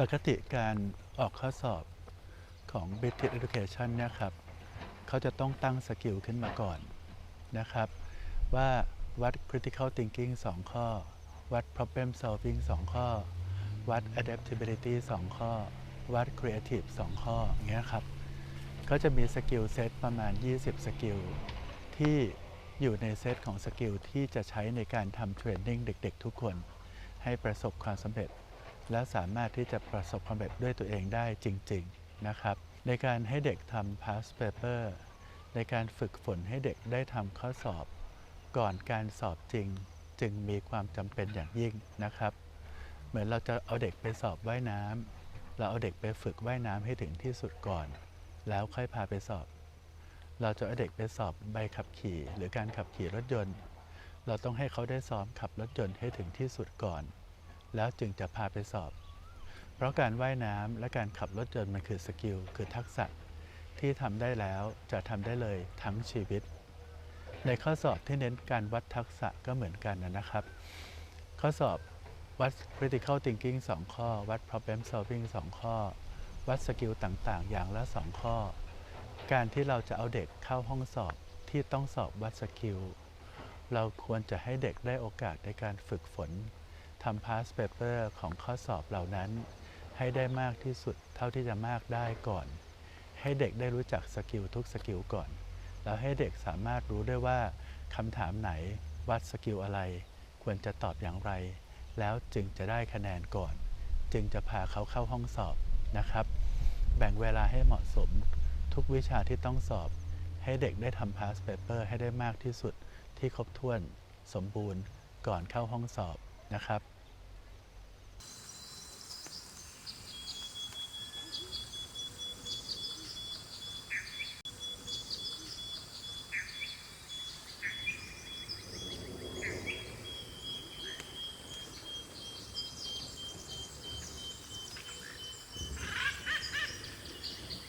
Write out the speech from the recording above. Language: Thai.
ปกติการออกข้อสอบของ British Education เนี่ยครับเขาจะต้องตั้งสกิลขึ้นมาก่อนนะครับ ว่าวัด critical thinking 2 ข้อ วัด problem solving 2 ข้อ วัด adaptability 2 ข้อ วัด creative 2 ข้ออย่างเงี้ยครับเขาจะมีสกิลเซตประมาณ 20 สกิล ที่อยู่ในเซตของสกิลที่จะใช้ในการทำเทรนนิ่งเด็กๆ ทุกคน ให้ประสบความสำเร็จ และสามารถที่จะประสบความสำเร็จด้วยตัวเองได้จริง ๆ นะครับ ในการให้เด็กทำ past paper ในการฝึกฝนให้เด็กได้ทำข้อสอบ ก่อนการสอบจริง จึงมีความจำเป็นอย่างยิ่งนะครับ เหมือนเราจะเอาเด็กไปสอบว่ายน้ำเราเอาเด็กไปฝึกว่ายน้ำให้ถึงที่สุดก่อน แล้วค่อยพาไปสอบ เราจะเอาเด็กไปสอบใบขับขี่ หรือการขับขี่รถยนต์ เราต้องให้เขาได้ซ้อมขับรถยนต์ให้ถึงที่สุดก่อน แล้วจึงจะพาไปสอบ เพราะการว่ายน้ำและการขับรถยนต์มันคือสกิลคือทักษะที่ทำได้แล้วจะทำได้เลยทั้งชีวิต ในข้อสอบที่เน้นการวัดทักษะก็เหมือนกันนะครับ ข้อสอบวัด critical thinking 2 ข้อ วัด problem solving 2 ข้อ วัดสกิลต่างๆ อย่างละ 2 ข้อ การที่เราจะเอาเด็กเข้าห้องสอบที่ต้องสอบวัดสกิล เราควรจะให้เด็กได้โอกาสในการฝึกฝน ทำ past paper ของข้อสอบเหล่านั้น ให้ได้มากที่สุดเท่าที่จะมากได้ก่อน ให้เด็กได้รู้จักสกิลทุกสกิลก่อน แล้วให้เด็กสามารถรู้ได้ว่าคำถามไหนวัดสกิลอะไร ควรจะตอบอย่างไร แล้วจึงจะได้คะแนนก่อน จึงจะพาเขาเข้าห้องสอบนะครับ แบ่งเวลาให้เหมาะสม ทุกวิชาที่ต้องสอบ ให้เด็กได้ทำ past paper ให้ได้มากที่สุดที่ครบถ้วนสมบูรณ์ก่อนเข้าห้องสอบนะครับ